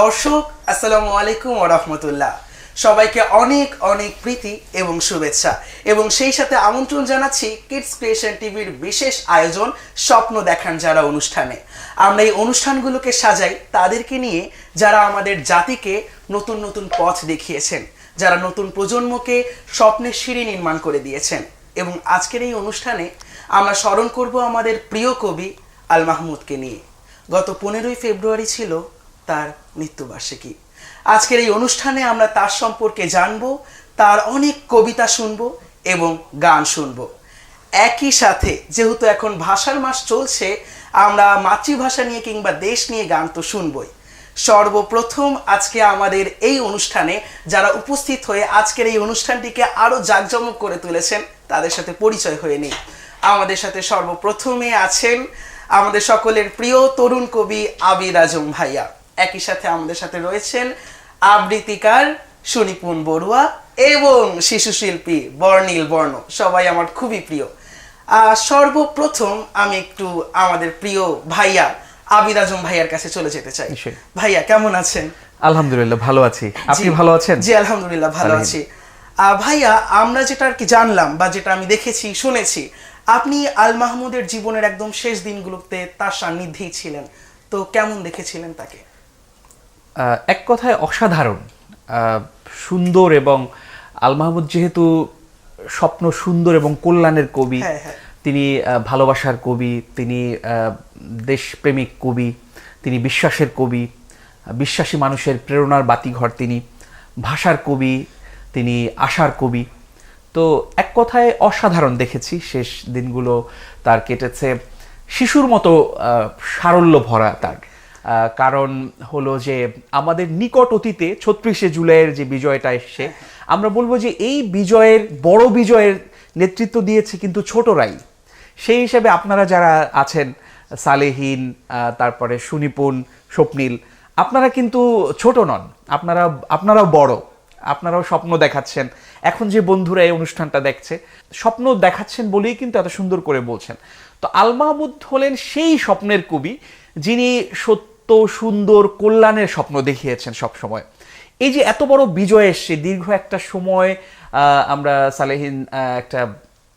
দর্শক, আসসালামু আলাইকুম ওরহমতুল্লাহ সবাইকে অনেক অনেক প্রীতি এবং শুভেচ্ছা। এবং সেই সাথে আমন্ত্রণ জানাচ্ছি কিডস ক্রিয়েশন টিভির বিশেষ আয়োজন স্বপ্ন দেখান যারা অনুষ্ঠানে। আমরা এই অনুষ্ঠানগুলোকে সাজাই তাদেরকে নিয়ে যারা আমাদের জাতিকে নতুন নতুন পথ দেখিয়েছেন, যারা নতুন প্রজন্মকে স্বপ্নের সিঁড়ি নির্মাণ করে দিয়েছেন। এবং আজকের এই অনুষ্ঠানে আমরা স্মরণ করব আমাদের প্রিয় কবি আল মাহমুদকে নিয়ে। গত পনেরোই ফেব্রুয়ারি ছিল তার মৃত্যুবার্ষিকী। আজকের এই অনুষ্ঠানে আমরা তার সম্পর্কে জানব, তার অনেক কবিতা শুনব এবং গান শুনব। একই সাথে যেহেতু এখন ভাষার মাস চলছে, আমরা মাতৃভাষা নিয়ে কিংবা দেশ নিয়ে গান তো শুনবই। সর্বপ্রথম আজকে আমাদের এই অনুষ্ঠানে যারা উপস্থিত হয়ে আজকের এই অনুষ্ঠানটিকে আরও জাঁকজমক করে তুলেছেন, তাদের সাথে পরিচয় হয়ে নিই। আমাদের সাথে সর্বপ্রথমে আছেন আমাদের সকলের প্রিয় তরুণ কবি আবির আজম ভাইয়া। একই সাথে আমাদের সাথে রয়েছেন আবৃত্তিকার সুনিপুণ বড়ুয়া এবং শিশু শিল্পী বর্ণিল বর্ণ সবাই আমার খুবই প্রিয়। আহ, সর্বপ্রথম আমি একটু আমাদের প্রিয় ভাইয়া আবির আজম ভাইয়ার কাছে চলে যেতে চাই। ভাইয়া কেমন আছেন? আলহামদুলিল্লাহ ভালো আছি। আপনি। ভালো আছেন? জি আলহামদুলিল্লাহ ভালো আছি। আহ, ভাইয়া আমরা যেটা আর কি জানলাম বা যেটা আমি দেখেছি শুনেছি আপনি আল মাহমুদের জীবনের একদম শেষ দিনগুলোতে তার সান্নিধ্যেই ছিলেন। তো কেমন দেখেছিলেন তাকে? এক কথায় অসাধারণ সুন্দর এবং আল মাহমুদ যেহেতু স্বপ্ন সুন্দর এবং কল্যাণের কবি হ্যাঁ, হ্যাঁ। তিনি ভালোবাসার কবি তিনি দেশপ্রেমিক কবি তিনি বিশ্বাসের কবি বিশ্বাসী মানুষের প্রেরণার বাতিঘর তিনি ভাষার কবি তিনি আশার কবি তো এক কথায় অসাধারণ দেখেছি শেষ দিনগুলো তার কেটেছে শিশুর মতো সারল্য ভরা তার কারণ হলো যে আমাদের নিকট অতীতে ছত্রিশে জুলাইয়ের যে বিজয়টা এসছে, আমরা বলব যে এই বিজয়ের, বড় বিজয়ের নেতৃত্ব দিয়েছে কিন্তু ছোটরাই। সেই হিসাবে আপনারা যারা আছেন, সালেহীন তারপরে সুনিপুণ, স্বপ্নীল, আপনারা কিন্তু ছোট নন, আপনারা, আপনারাও বড়, আপনারাও স্বপ্ন দেখাচ্ছেন। এখন যে বন্ধুরা এই অনুষ্ঠানটা দেখছে, স্বপ্ন দেখাচ্ছেন বলেই কিন্তু এত সুন্দর করে বলছেন। তো আল মাহমুদ হলেন সেই স্বপ্নের কবি যিনি সত্য সুন্দর কল্যাণের স্বপ্ন দেখিয়েছেন সব সময় এই যে এত বড় বিজয় এসছে দীর্ঘ একটা সময় আমরা সালেহীন একটা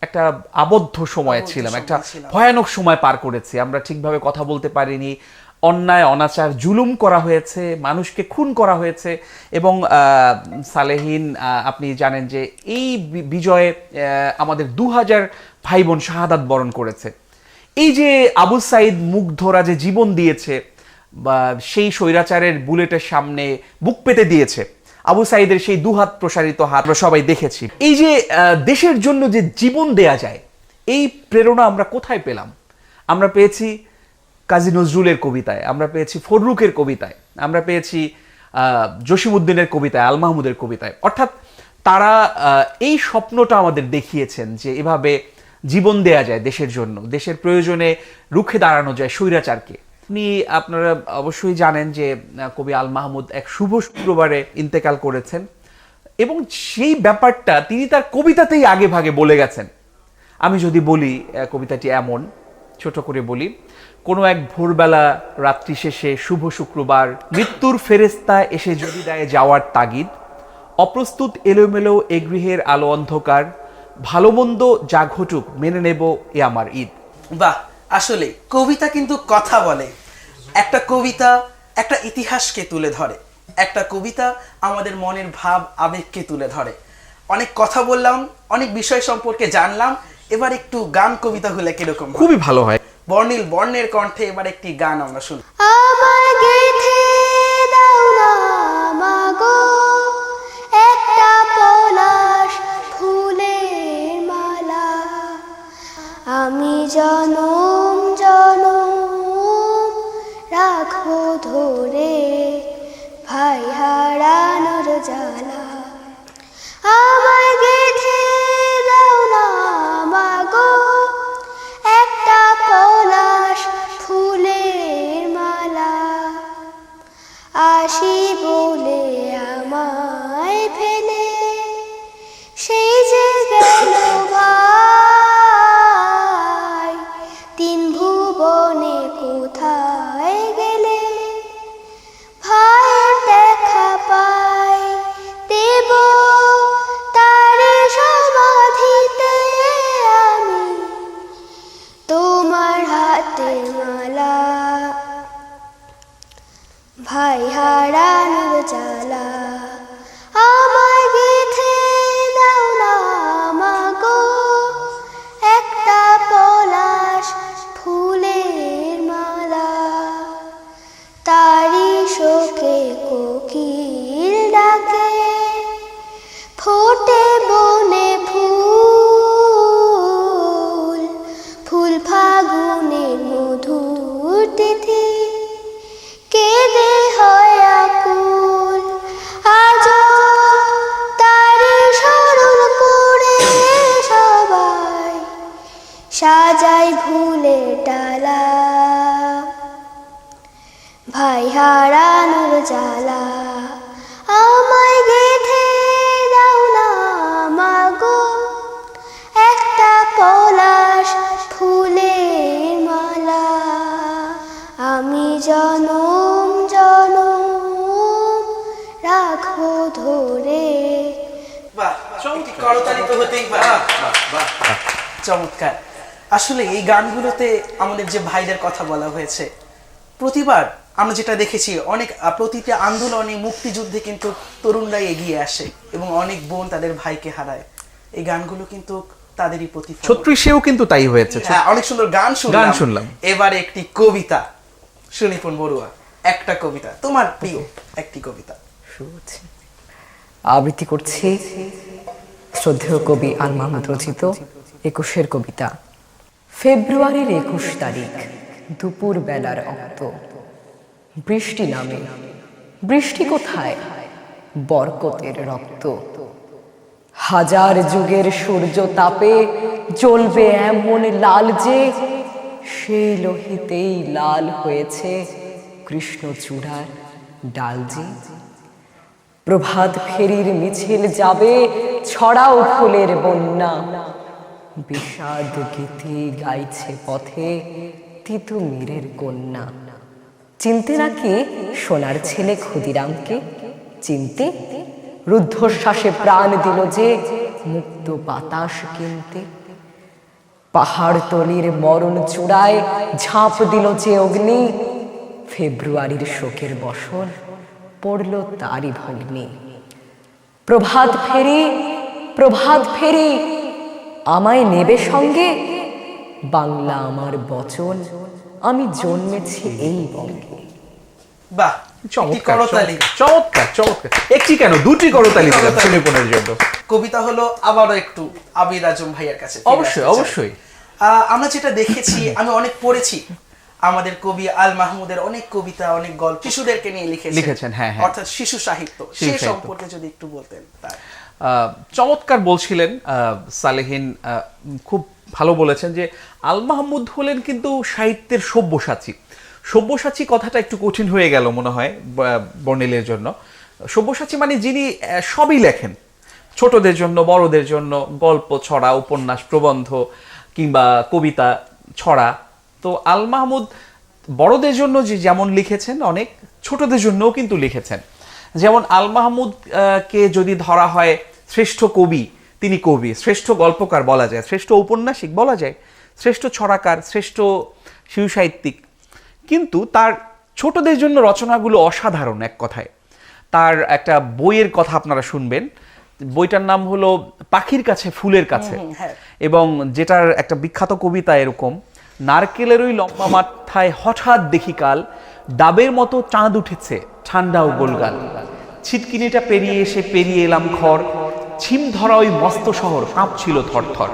একটা আবদ্ধ সময়ে ছিলাম একটা ভয়ানক সময় পার করেছি। আমরা ঠিকভাবে কথা বলতে পারিনি। অন্যায় অনাচার জুলুম করা হয়েছে মানুষকে খুন করা হয়েছে এবং আহ, সালেহীন আপনি জানেন যে এই বিজয়ে আহ, আমাদের দু হাজার ভাই বোন শাহাদাত বরণ করেছে। এই যে আবু সাইদ মুগ্ধরা যে জীবন দিয়েছে বা সেই স্বৈরাচারের বুলেটের সামনে বুক পেতে দিয়েছে আবু সাইদের সেই দুহাত প্রসারিত হাত আমরা সবাই দেখেছি। এই যে দেশের জন্য যে জীবন দেয়া যায় এই প্রেরণা আমরা কোথায় পেলাম? আমরা পেয়েছি কাজী নজরুলের কবিতায় আমরা পেয়েছি ফররুকের কবিতায় আমরা পেয়েছি আহ, জসিমউদ্দিনের কবিতায় আল মাহমুদের কবিতায়। অর্থাৎ তারা এই স্বপ্নটা আমাদের দেখিয়েছেন যে এভাবে জীবন দেয়া যায় দেশের জন্য। দেশের প্রয়োজনে রুখে দাঁড়ানো যায় স্বৈরাচারকে। আপনি, আপনারা অবশ্যই জানেন যে কবি আল মাহমুদ এক শুভ শুক্রবারে ইন্তেকাল করেছেন এবং সেই ব্যাপারটা তিনি তার কবিতাতেই আগে ভাগে বলে গেছেন। আমি যদি বলি কবিতাটি এমন, ছোট করে বলি, কোনো এক ভোরবেলা রাত্রি শেষে শুভ শুক্রবার, মৃত্যুর ফেরেস্তা এসে যদি দেয় যাওয়ার তাগিদ, অপ্রস্তুত এলোমেলো এ গৃহের আলো অন্ধকার ভালো মন্দ যা ঘটুক মেনে নেব এ আমার ঈদ। বাহ আসলে কবিতা কিন্তু কথা বলে। একটা কবিতা একটা ইতিহাসকে তুলে ধরে। একটা কবিতা আমাদের মনের ভাব আবেগকে তুলে ধরে। অনেক কথা বললাম অনেক বিষয় সম্পর্কে জানলাম এবার একটু গান কবিতা হলে কীরকম খুবই ভালো হয়। বর্ণিল বর্ণের কণ্ঠে এবার একটি গান আমরা শুনি আমি জনম জনম রাখো ধরে ভাই হারানোর জ্বালা হাতে মালা। ভাই হারানোর চালা বাহ একটি হতেই চমৎকার। আসলে এই গানগুলোতে আমাদের যে ভাইদের কথা বলা হয়েছে প্রতিবার আমরা যেটা দেখেছি অনেক প্রতিটা আন্দোলনে মুক্তিযুদ্ধে কিন্তু তরুণরাই এগিয়ে আসে এবং অনেক বোন তাদের ভাইকে হারায়। এই গানগুলো কিন্তু তাদেরই প্রতিফলন। ছত্রিশেও কিন্তু তাই হয়েছে। হ্যাঁ অনেক সুন্দর গান শুনলাম গান শুনলাম। এবারে একটি কবিতা সুনিপুণ বড়ুয়া একটা কবিতা তোমার প্রিয় একটি কবিতা। শুরু হচ্ছে। আবৃত্তি করছি শ্রদ্ধেয় কবি আল মাহমুদ রচিত একুশের কবিতা। ফেব্রুয়ারির একুশ তারিখ, দুপুর বেলার অক্ত। বৃষ্টি নামে। বৃষ্টি কোথায়? বরকতের রক্ত। হাজার যুগের সূর্য তাপে জ্বলবে এমন লাল যে সেই লোহিতেই লাল হয়েছে কৃষ্ণচূড়ার ডাল যে। প্রভাত ফেরির মিছিল যাবে, ছড়াও ফুলের বন্যা। বিষাদ গীতি গাইছে পথে তিতুমিরের কন্যা। চিনতে নাকি সোনার ছেলে ক্ষুদিরামকে? চিনতে? রুদ্ধশ্বাসে প্রাণ দিল যে মুক্ত বাতাস কিনতে। পাহাড় তলির মরণ চূড়ায় ঝাঁপ দিল যে অগ্নি। ফেব্রুয়ারির শোকের বসন পড়ল তারই ভগ্নি প্রভাত ফেরি প্রভাত ফেরি আমায় নেবে সঙ্গে? বাংলা আমার বচন আমি জন্মেছি এই বঙ্গে। বাহ একটি চমৎকার করতালি চমৎকার চমৎকার একটি কেন দুটি করতালি। সুনিপুণের জন্য। কবিতা হলো আবারও একটু আবির আজম ভাইয়ের কাছে অবশ্যই, অবশ্যই। আহ, আমরা যেটা দেখেছি আমি অনেক পড়েছি আমাদের কবি আল মাহমুদের অনেক কবিতা অনেক গল্প শিশুদেরকে নিয়ে লিখেছেন। লিখেছেন, হ্যাঁ, হ্যাঁ। অর্থাৎ শিশু সাহিত্য। সেই সম্পর্কে যদি একটু বলতেন তার। চমৎকার বলছিলেন সালেহিন খুব ভালো বলেছেন যে আল মাহমুদ হলেন কিন্তু সাহিত্যের সব্যসাচী। সব্যসাচী কথাটা একটু কঠিন হয়ে গেল মনে হয় বর্ণিলের জন্য। সব্যসাচী মানে যিনি সবই লেখেন। ছোটদের জন্য বড়দের জন্য গল্প ছড়া উপন্যাস প্রবন্ধ কিংবা কবিতা ছড়া। তো আল মাহমুদ বড়দের জন্য যে যেমন লিখেছেন অনেক ছোটদের জন্যও কিন্তু লিখেছেন। যেমন আল মাহমুদ কে যদি ধরা হয় শ্রেষ্ঠ কবি তিনি কবি। শ্রেষ্ঠ গল্পকার বলা যায় শ্রেষ্ঠ ঔপন্যাসিক বলা যায় শ্রেষ্ঠ ছড়াকার শ্রেষ্ঠ শিশু সাহিত্যিক কিন্তু তার ছোটদের জন্য রচনাগুলো অসাধারণ এক কথায়। তার একটা বইয়ের কথা আপনারা শুনবেন। বইটার নাম হলো পাখির কাছে ফুলের কাছে। হ্যাঁ। এবং যেটার একটা বিখ্যাত কবিতা এরকম। নারকেলের ওই লম্বা মাথায় হঠাৎ দেখি কাল ডাবের মতো চাঁদ উঠেছে ঠান্ডা ও গোলগাল। ছিটকিনিটা পেরিয়ে এসে পেরিয়ে এলাম খড় ছিম ধরা ওই মস্ত শহর কাঁপছিল থরথর।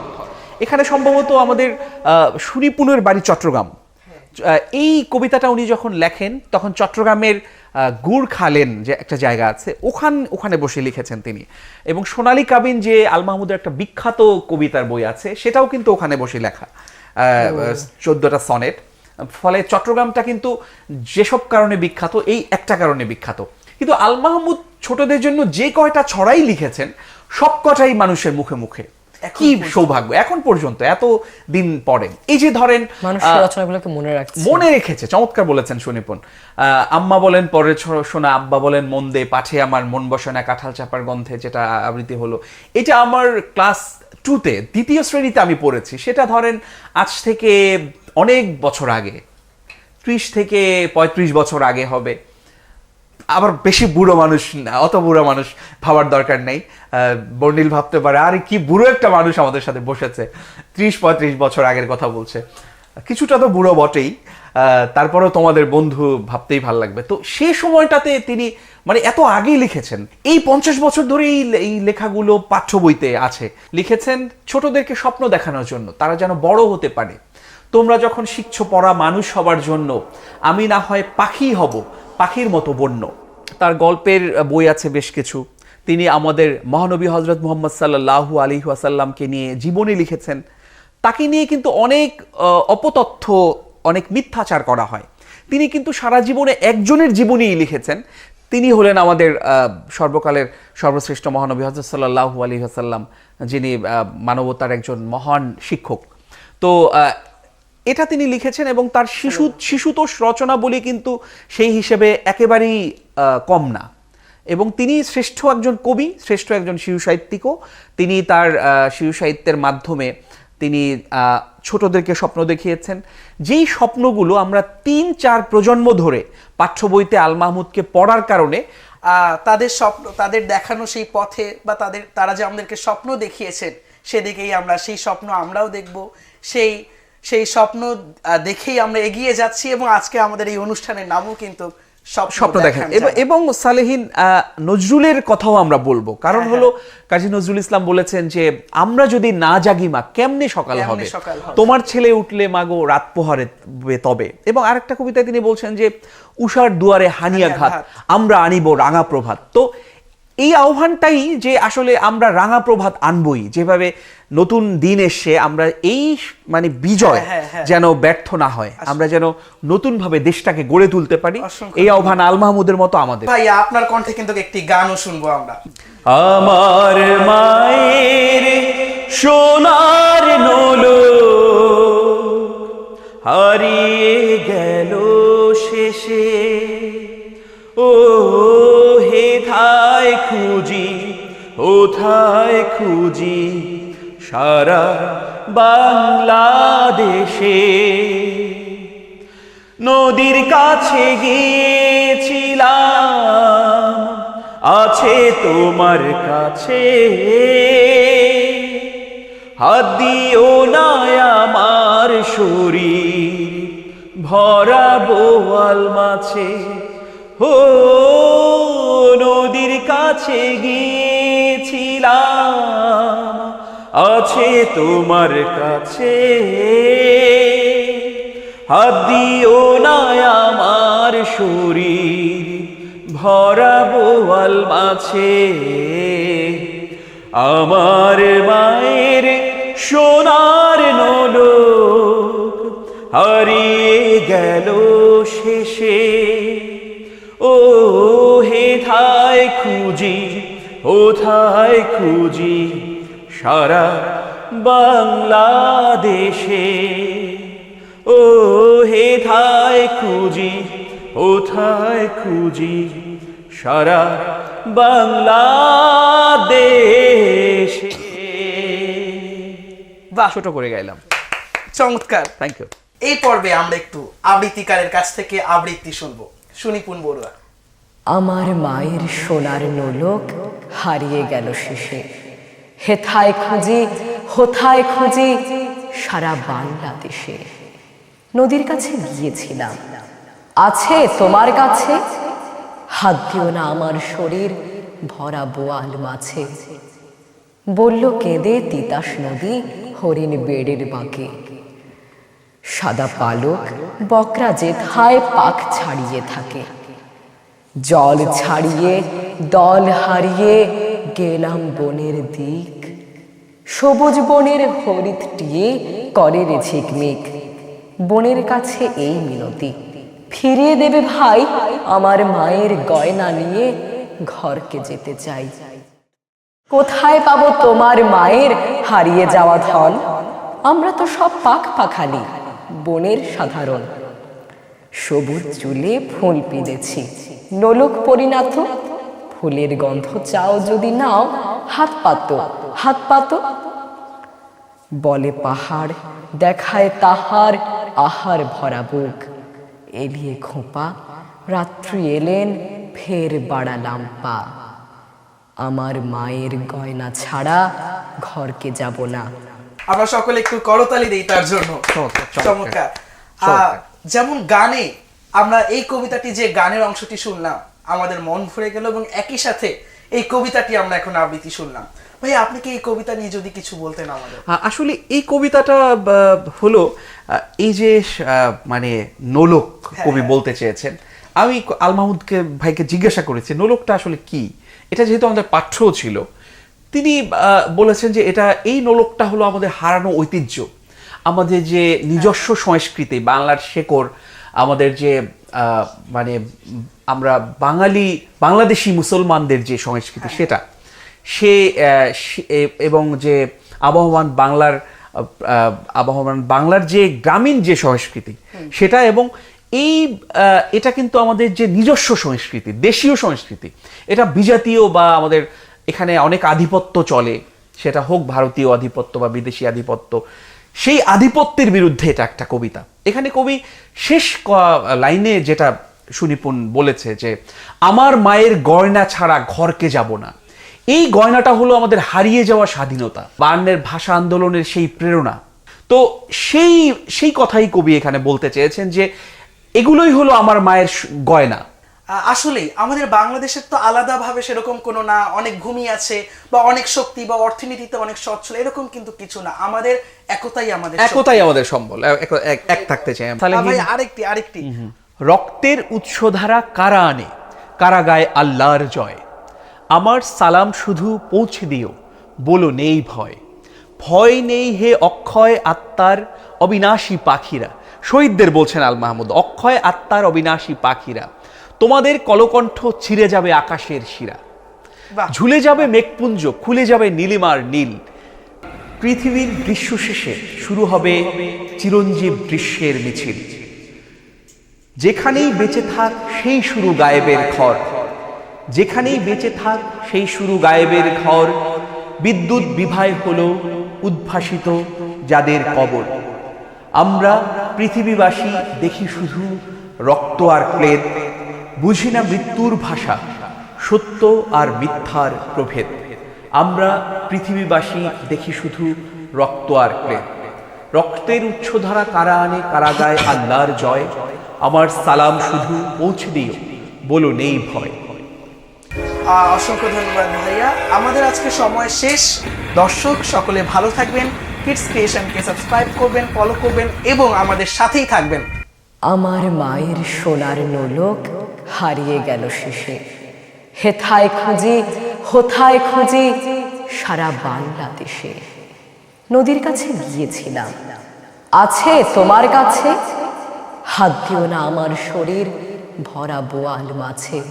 এখানে সম্ভবত আমাদের আহ, সুরিপুনের বাড়ি চট্টগ্রাম। এই কবিতাটা উনি যখন লেখেন তখন চট্টগ্রামের গুড় খালেন যে একটা জায়গা আছে ওখান ওখানে বসে লিখেছেন তিনি। এবং সোনালী কাবিন যে আল মাহমুদের একটা বিখ্যাত কবিতার বই আছে সেটাও কিন্তু ওখানে বসে লেখা। চোদ্দটা সনেট। ফলে চট্টগ্রামটা কিন্তু যেসব কারণে বিখ্যাত এই একটা কারণে বিখ্যাত। কিন্তু আল মাহমুদ ছোটদের জন্য যে কয়টা ছড়াই লিখেছেন সব কটাই মানুষের মুখে মুখে। কি সৌভাগ্য? এখন পর্যন্ত এত দিন পরে। এই যে ধরেন রচনাগুলোকে মনে রাখছে। মনে রেখেছে চমৎকার বলেছেন সুনিপুণ। আহ, আম্মা বলেন পরে শোনা আব্বা বলেন মন দে পাঠে আমার মন বসে না কাঁঠাল চাপার গন্ধে যেটা আবৃত্তি হলো। এটা আমার ক্লাস টুতে দ্বিতীয় শ্রেণীতে আমি পড়েছি। সেটা ধরেন আজ থেকে অনেক বছর আগে ত্রিশ থেকে পঁয়ত্রিশ বছর আগে হবে। আবার বেশি বুড়ো মানুষ, অত বুড়ো মানুষ ভাবার দরকার নেই। বর্ণিল ভাবতে পারে, আরে কি বুড়ো একটা মানুষ আমাদের সাথে বসেছে। ত্রিশ পঁয়ত্রিশ বছর আগের কথা বলছে। কিছুটা তো বুড়ো বটেই। তারপরেও তোমাদের বন্ধু ভাবতেই ভালো লাগবে। তো সে সময়টাতে তিনি মানে এত আগেই লিখেছেন। এই পঞ্চাশ বছর ধরে এই লেখাগুলো পাঠ্য বইতে আছে। লিখেছেন ছোটদেরকে স্বপ্ন দেখানোর জন্য, তারা যেন বড় হতে পারে। তোমরা যখন শিখছো পড়া মানুষ হবার জন্য, আমি না হয় পাখি হব, পাখির মতো বন্য। তার গল্পের বই আছে বেশ কিছু। তিনি আমাদের মহানবী হজরত মোহাম্মদ সাল্লাহু আলী ওয়াসাল্লামকে নিয়ে জীবনী লিখেছেন। তাকে নিয়ে কিন্তু অনেক অপতথ্য, অনেক মিথ্যাচার করা হয়। তিনি কিন্তু সারা জীবনে একজনের জীবনীই লিখেছেন। তিনি হলেন আমাদের সর্বকালের সর্বশ্রেষ্ঠ মহানবী হজরত সাল্লাহু আলী হাসাল্লাম যিনি মানবতার একজন মহান শিক্ষক। তো এটা তিনি লিখেছেন এবং তার শিশু শিশুতোষ রচনাবলী কিন্তু সেই হিসেবে একেবারেই কম না। এবং তিনি শ্রেষ্ঠ একজন কবি শ্রেষ্ঠ একজন শিশু সাহিত্যিকও। তিনি তার শিশু সাহিত্যের মাধ্যমে তিনি ছোটদেরকে স্বপ্ন দেখিয়েছেন। যেই স্বপ্নগুলো আমরা তিন চার প্রজন্ম ধরে পাঠ্য বইতে আল মাহমুদকে পড়ার কারণে তাদের স্বপ্ন তাদের দেখানো সেই পথে বা তাদের তারা যে আমাদেরকে স্বপ্ন দেখিয়েছেন সেদিকেই আমরা সেই স্বপ্ন আমরাও দেখব। সেই সেই স্বপ্ন দেখেই আমরা এগিয়ে যাচ্ছি এবং আজকে আমাদের এই অনুষ্ঠানের নামও কিন্তু স্বপ্ন দেখেন এবং- সালেহীন নজরুলের কথাও আমরা বলব। কারণ হ্যাঁ, হলো কাজী নজরুল ইসলাম বলেছেন যে আমরা যদি না জাগি মা কেমনে সকাল হবে? তোমার ছেলে উঠলে মাগো রাত পোহারে তবে। এবং আরেকটা কবিতায় তিনি বলছেন যে উষার দুয়ারে হানিয়া ঘাত ঘাত। আমরা আনিব রাঙা প্রভাত। তো এই আহ্বানটাই যে আসলে আমরা রাঙা প্রভাত আনবই। যেভাবে নতুন দিন এসে আমরা এই মানে বিজয় হ্যাঁ, হ্যাঁ। যেন ব্যর্থ না হয়। আমরা যেন নতুনভাবে দেশটাকে গড়ে তুলতে পারি। এই আহ্বান আল মাহমুদের মতো আমাদের। ভাইয়া আপনার কণ্ঠে কিন্তু একটি গানও শুনব আমরা। আমার মায়ের সোনার নলো হারিয়ে গেল শেষে। খুঁজি? কোথায় খুঁজি? সারা বাংলাদেশে। নদীর কাছে গিয়েছিলাম, আছে তোমার কাছে। হাত দিও না আমার শরীর ভরা বোয়াল মাছে ও নদীর কাছে গিয়েছিলাম। আছে তোমার কাছে। হাত দিও না আমার শরীর ভরা বোয়াল মাছে আমার মায়ের সোনার নলক হারিয়ে গেল। খুঁজি কোথায় খুঁজি? সারা বাংলাদেশে। ও হে থায় খুঁজি কোথায় খুঁজি? সারা বাংলাদেশে। বাহ ছোট করে গাইলাম। চমৎকার। থ্যাংক ইউ এই পর্বে আমরা একটু আবৃত্তিকারের কাছ থেকে আবৃত্তি শুনব। শুনিপুন বড়ুয়া আমার মায়ের সোনার নোলক হারিয়ে গেল শেষে। হেথায় খুঁজি, হোথায় খুঁজি সারা বাংলাদেশে। নদীর কাছে গিয়েছিলাম। আছে তোমার কাছে? হাত দিও না আমার শরীর, ভরা বোয়াল মাছে বলল, কেঁদে তিতাস নদী হরিণ বেড়ের বাঁকে। সাদা পালক বকরা যেথায় পাক ছাড়িয়ে থাকে। জল ছাড়িয়ে, দল হারিয়ে গেলাম বনের দিক। সবুজ বনের হরিত টিয়ে করে রে ঝিকমিক বনের কাছে এই মিনতি, ফিরিয়ে দেবে ভাই আমার মায়ের গয়না নিয়ে ঘরকে যেতে চাই। কোথায় পাবো তোমার মায়ের হারিয়ে যাওয়া ধন? আমরা তো সব পাক পাখালি, বনের সাধারণ। সবুজ চুলে ফুল পিঁধেছি নোলক পরিণাত ফুলের গন্ধ চাও যদি নাও হাত পাতো হাত পাতো। বলে পাহাড় দেখায় তাহার আহার ভরা বুক। এলিয়ে খোঁপা রাত্রি এলেন ফের বাড়ালাম পা। আমার মায়ের গয়না ছাড়া ঘরকে যাব না। আমরা সকলে একটু করতালি দিই তার জন্য। চমৎকার। যেমন গানে আমরা এই কবিতাটি যে গানের অংশটি শুনলাম আমাদের মন ভরে গেল এবং একই সাথে এই কবিতাটি আমরা এখন আবৃত্তি শুনলাম। ভাই আপনি কি এই কবিতা নিয়ে যদি কিছু বলতেন আমাদের? আসলে এই কবিতাটা হলো এই যে মানে নোলক কবি বলতে চেয়েছেন আমি আল মাহমুদকে ভাইকে জিজ্ঞাসা করেছি নোলকটা আসলে কি? এটা যেহেতু আমাদের পাঠ্যও ছিল। তিনি বলেছেন যে এটা এই নোলকটা হলো আমাদের হারানো ঐতিহ্য। আমাদের যে নিজস্ব সংস্কৃতি বাংলার শেকড় আমাদের যে মানে আমরা বাঙালি বাংলাদেশি মুসলমানদের যে সংস্কৃতি সেটা সে এবং যে আবহমান বাংলার আবহমান বাংলার যে গ্রামীণ যে সংস্কৃতি সেটা এবং এই এটা কিন্তু আমাদের যে নিজস্ব সংস্কৃতি দেশীয় সংস্কৃতি এটা বিজাতীয় বা আমাদের এখানে অনেক আধিপত্য চলে সেটা হোক ভারতীয় আধিপত্য বা বিদেশি আধিপত্য সেই আধিপত্যের বিরুদ্ধে এটা একটা কবিতা। এখানে কবি শেষ লাইনে যেটা সুনিপুণ বলেছে যে, আমার মায়ের গয়না ছাড়া ঘরকে যাব না। এই গয়নাটা হলো আমাদের হারিয়ে যাওয়া স্বাধীনতা বার্নের ভাষা আন্দোলনের সেই প্রেরণা। তো সেই সেই কথাই কবি এখানে বলতে চেয়েছেন যে, এগুলোই হলো আমার মায়ের গয়না। আসলেই আমাদের বাংলাদেশের তো আলাদাভাবে সেরকম কোনো না অনেক ভূমি আছে বা অনেক শক্তি বা অর্থনীতিতে অনেক সচ্ছল এরকম কিন্তু কিছু না। আমাদের একতাই আমাদের একতাই আমাদের সম্বল এক- থাকতে চাই। ভাই আরেকটি আরেকটি। রক্তের উৎসধারা কারা আনে? কারা গায় আল্লাহর জয়। আমার সালাম শুধু পৌঁছে দিও বলো নেই ভয়। ভয় নেই হে অক্ষয় আত্মার অবিনাশী পাখিরা। শহীদদের বলছেন আল মাহমুদ অক্ষয় আত্মার অবিনাশী পাখিরা। তোমাদের কলকণ্ঠ ছিঁড়ে যাবে আকাশের শিরা। ঝুলে যাবে মেঘপুঞ্জ খুলে যাবে নীলিমার নীল। পৃথিবীর দৃশ্য শেষে শুরু হবে চিরঞ্জীব দৃশ্যের মিছিল। যেখানেই বেঁচে থাক সেই শুরু গায়েবের ঘর যেখানেই বেঁচে থাক সেই শুরু গায়েবের ঘর বিদ্যুৎ বিভায় হল উদ্ভাসিত যাদের কবর। আমরা পৃথিবীবাসী দেখি শুধু রক্ত আর ক্লেদ। বুঝি না মৃত্যুর ভাষা সত্য আর মিথ্যার প্রভেদ। আমরা পৃথিবীবাসী দেখি শুধু রক্ত আর ক্লেদ রক্তের উচ্ছধারা কারা আনে কারা গায় আল্লাহর জয়? আমার সালাম শুধু পৌঁছে দিও বলো নেই ভয়। অসংখ্য ধন্যবাদ ভাইয়া। আমাদের আজকে সময় শেষ। দর্শক সকলে ভালো থাকবেন। কিডস ক্রিয়েশনকে সাবস্ক্রাইব করবেন ফলো করবেন এবং আমাদের সাথেই থাকবেন। আমার মায়ের সোনার নোলক হারিয়ে গেল শেষে। হেথায় খুঁজি, হোথায় খুঁজি সারা বাংলাদেশে। নদীর কাছে গিয়েছিলাম। আছে তোমার কাছে? হাত দিও না আমার শরীর, ভরা বোয়াল মাছে